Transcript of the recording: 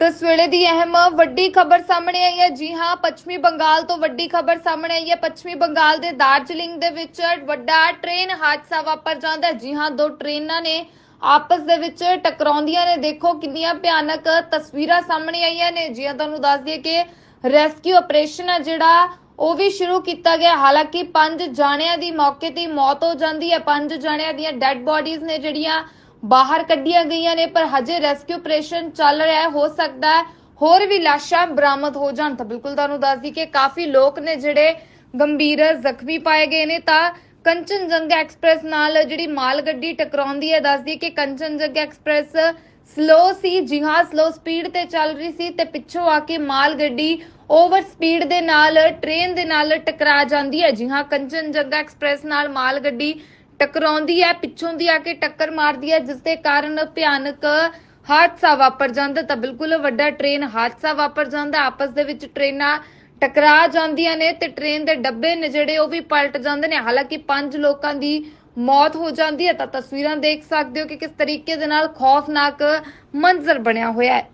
ਤਾਂ ਇਸ ਵੇਲੇ ਦੀ ਅਹਿਮ ਵੱਡੀ ਖਬਰ ਸਾਹਮਣੇ ਆਈ ਹੈ। ਜੀ ਹਾਂ, ਪੱਛਮੀ ਬੰਗਾਲ ਤੋਂ ਵੱਡੀ ਖਬਰ ਸਾਹਮਣੇ ਆਈ ਹੈ। ਪੱਛਮੀ ਬੰਗਾਲ ਦੇ ਦਾਰਜਲਿੰਗ ਦੇ ਵਿੱਚ ਵੱਡਾ ਟ੍ਰੇਨ ਹਾਦਸਾ ਵਾਪਰ ਜਾਂਦਾ ਜੀ ਹਾਂ, ਦੋ ਟ੍ਰੇਨਾਂ ਨੇ ਆਪਸ ਦੇ ਵਿੱਚ ਟਕਰਾਉਂਦੀਆਂ ਨੇ। ਦੇਖੋ ਕਿੰਨੀਆਂ ਭਿਆਨਕ ਤਸਵੀਰਾਂ ਸਾਹਮਣੇ ਆਈਆਂ ਨੇ। ਜੀ ਹਾਂ, ਤੁਹਾਨੂੰ ਦੱਸ ਦਈਏ ਕਿ ਰੈਸਕਿਊ ਆਪਰੇਸ਼ਨ ਹੈ ਜਿਹੜਾ, ਉਹ ਵੀ ਸ਼ੁਰੂ ਕੀਤਾ ਗਿਆ। ਹਾਲਾਂਕਿ ਪੰਜ ਜਾਣਿਆਂ ਦੀ ਮੌਕੇ ਤੇ ਮੌਤ ਹੋ ਜਾਂਦੀ ਹੈ। ਪੰਜ ਜਾਣਿਆਂ ਦੀਆਂ ਡੈੱਡ ਬਾਡੀਜ਼ ਨੇ ਜਿਹੜੀਆਂ ਬਾਹਰ ਕੱਢੀਆਂ ਗਈਆਂ ਨੇ, ਪਰ ਹਜੇ ਰੈਸਕਿਊ ਆਪਰੇਸ਼ਨ ਚੱਲ ਰਿਹਾ ਹੈ, ਹੋ ਸਕਦਾ ਹੈ ਹੋਰ ਵੀ ਲਾਸ਼ਾਂ ਬਰਾਮਦ ਹੋ ਜਾਣ। ਤਾਂ ਬਿਲਕੁਲ ਤੁਹਾਨੂੰ ਦੱਸ ਦਈ ਕਿ ਕਾਫੀ ਲੋਕ ਨੇ ਜਿਹੜੇ ਗੰਭੀਰ ਜ਼ਖਮੀ ਪਾਏ ਗਏ ਨੇ। ਤਾਂ ਕੰਚਨਜੰਗਾ ਐਕਸਪ੍ਰੈਸ ਨਾਲ ਜਿਹੜੀ ਮਾਲ ਗੱਡੀ ਟਕਰਾਉਂਦੀ ਹੈ ਦੱਸਦੀ ਕਿ ਕੰਚਨਜੰਗਾ ਐਕਸਪ੍ਰੈਸ ਸਲੋ ਸੀ ਜੀ ਹਾਂ ਸਲੋ ਸਪੀਡ ਤੇ ਚੱਲ ਰਹੀ ਸੀ ਤੇ ਪਿੱਛੋਂ ਆ ਕੇ ਮਾਲ ਗੱਡੀ ਓਵਰ ਸਪੀਡ ਦੇ ਨਾਲ, ਟ੍ਰੇਨ ਦੇ ਨਾਲ ਟਕਰਾ ਜਾਂਦੀ ਹੈ। ਜੀ ਹਾਂ ਕੰਚਨਜੰਗਾ ਐਕਸਪ੍ਰੈਸ ਨਾਲ ਮਾਲ ਗੱਡੀ ਟਕਰਾਉਂਦੀ ਹੈ, ਪਿੱਛੋਂ ਦੀ ਆ ਕੇ ਟੱਕਰ ਮਾਰਦੀ ਹੈ ਜਿਸ ਦੇ ਕਾਰਨ ਭਿਆਨਕ ਹਾਦਸਾ ਵਾਪਰ ਜਾਂਦਾ। ਤਾਂ ਬਿਲਕੁਲ ਵੱਡਾ ਟ੍ਰੇਨ ਹਾਦਸਾ ਵਾਪਰ ਜਾਂਦਾ। ਆਪਸ ਦੇ ਵਿੱਚ ਟ੍ਰੇਨਾਂ ਟਕਰਾ ਜਾਂਦੀਆਂ ਨੇ ਤੇ ਟ੍ਰੇਨ ਦੇ ਡੱਬੇ ਨੇ ਜਿਹੜੇ ਉਹ ਵੀ ਪਲਟ ਜਾਂਦੇ ਨੇ। ਹਾਲਾਂਕਿ ਪੰਜ ਲੋਕਾਂ ਦੀ ਮੌਤ ਹੋ ਜਾਂਦੀ ਹੈ। ਤਾਂ ਤਸਵੀਰਾਂ ਦੇਖ ਸਕਦੇ ਹੋ ਕਿ ਕਿਸ ਤਰੀਕੇ ਦੇ ਨਾਲ ਖੌਫਨਾਕ ਮੰਜ਼ਰ ਬਣਿਆ ਹੋਇਆ ਹੈ।